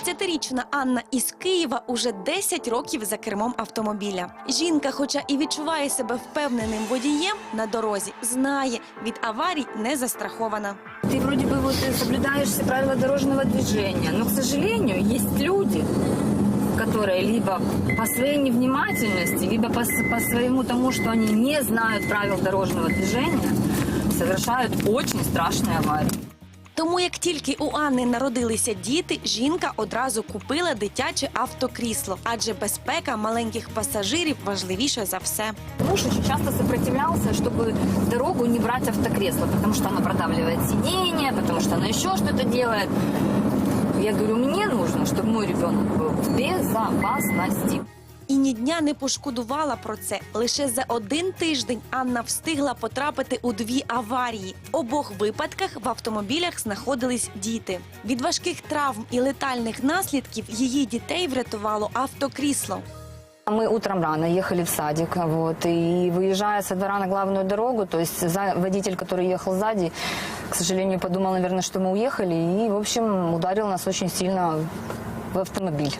30-річна Анна із Києва уже 10 років за кермом автомобіля. Жінка, хоча і відчуває себе впевненим водієм на дорозі, знає, від аварій не застрахована. Ты вроде бы вот и соблюдаешь все правила дорожного движения, но, к сожалению, есть люди, которые либо по своей невнимательности, либо по, с- по своему тому, что они не знают правил дорожного движения, совершают очень страшные аварии. Тому як тільки у Анни народилися діти, жінка одразу купила дитяче автокрісло, адже безпека маленьких пасажирів важливіша за все. Муж очень часто сопротивлялся, чтобы в дорогу не брать автокресло, потому что оно продавливает сиденье, потому что оно еще что-то делает. Я говорю, мне нужно, чтобы мой ребенок был в безопасности. І ні дня не пошкодувала про це. Лише за один тиждень Анна встигла потрапити у дві аварії. В обох випадках в автомобілях знаходились діти. Від важких травм і летальних наслідків її дітей врятувало автокрісло. Мы утром рано ехали в садик, вот, и выезжая со двора на главную дорогу, то есть за, водитель, который ехал сзади, к сожалению, подумал, наверное, что мы уехали, и, в общем, ударил нас очень сильно в автомобиль.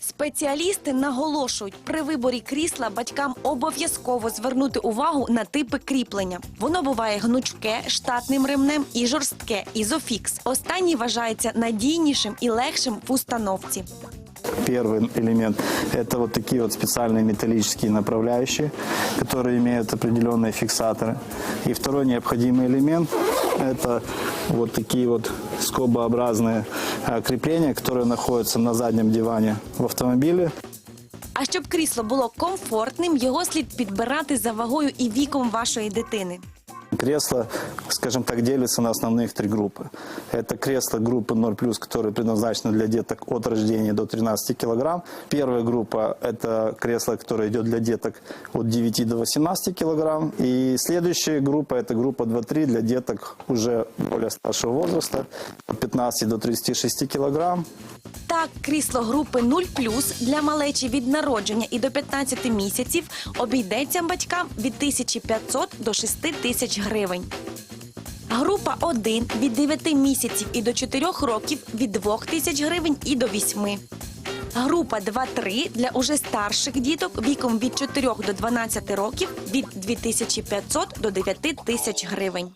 Спеціалісти наголошують, при виборі крісла батькам обов'язково звернути увагу на типи кріплення. Воно буває гнучке, штатним ремнем і жорстке ізофікс. Останній вважається надійнішим і легшим в установці. Первый элемент – это вот такие вот специальные металлические направляющие, которые имеют определенные фиксаторы. И второй необходимый элемент – это вот такие вот скобообразные э, крепления, которые находятся на заднем диване в автомобиле. А щоб крісло було комфортним, його слід підбирати за вагою і віком вашої дитини. Кресло, скажем так, делится на основных три группы. Это кресло группы 0+, которые предназначены для деток от рождения до 13 килограмм. Первая группа – это кресло, которое идет для деток от 9 до 18 килограмм. И следующая группа – это группа 2-3 для деток уже более старшего возраста, от 15 до 36 килограмм. Так, крісло групи 0 для малечі від народження і до 15 місяців обійдеться батькам від 1500 до 6000 гривень. Група 1 від 9 місяців і до 4 років від 2000 гривень і до 8. Група 2-3 для уже старших діток віком від 4 до 12 років від 2500 до 9000 гривень.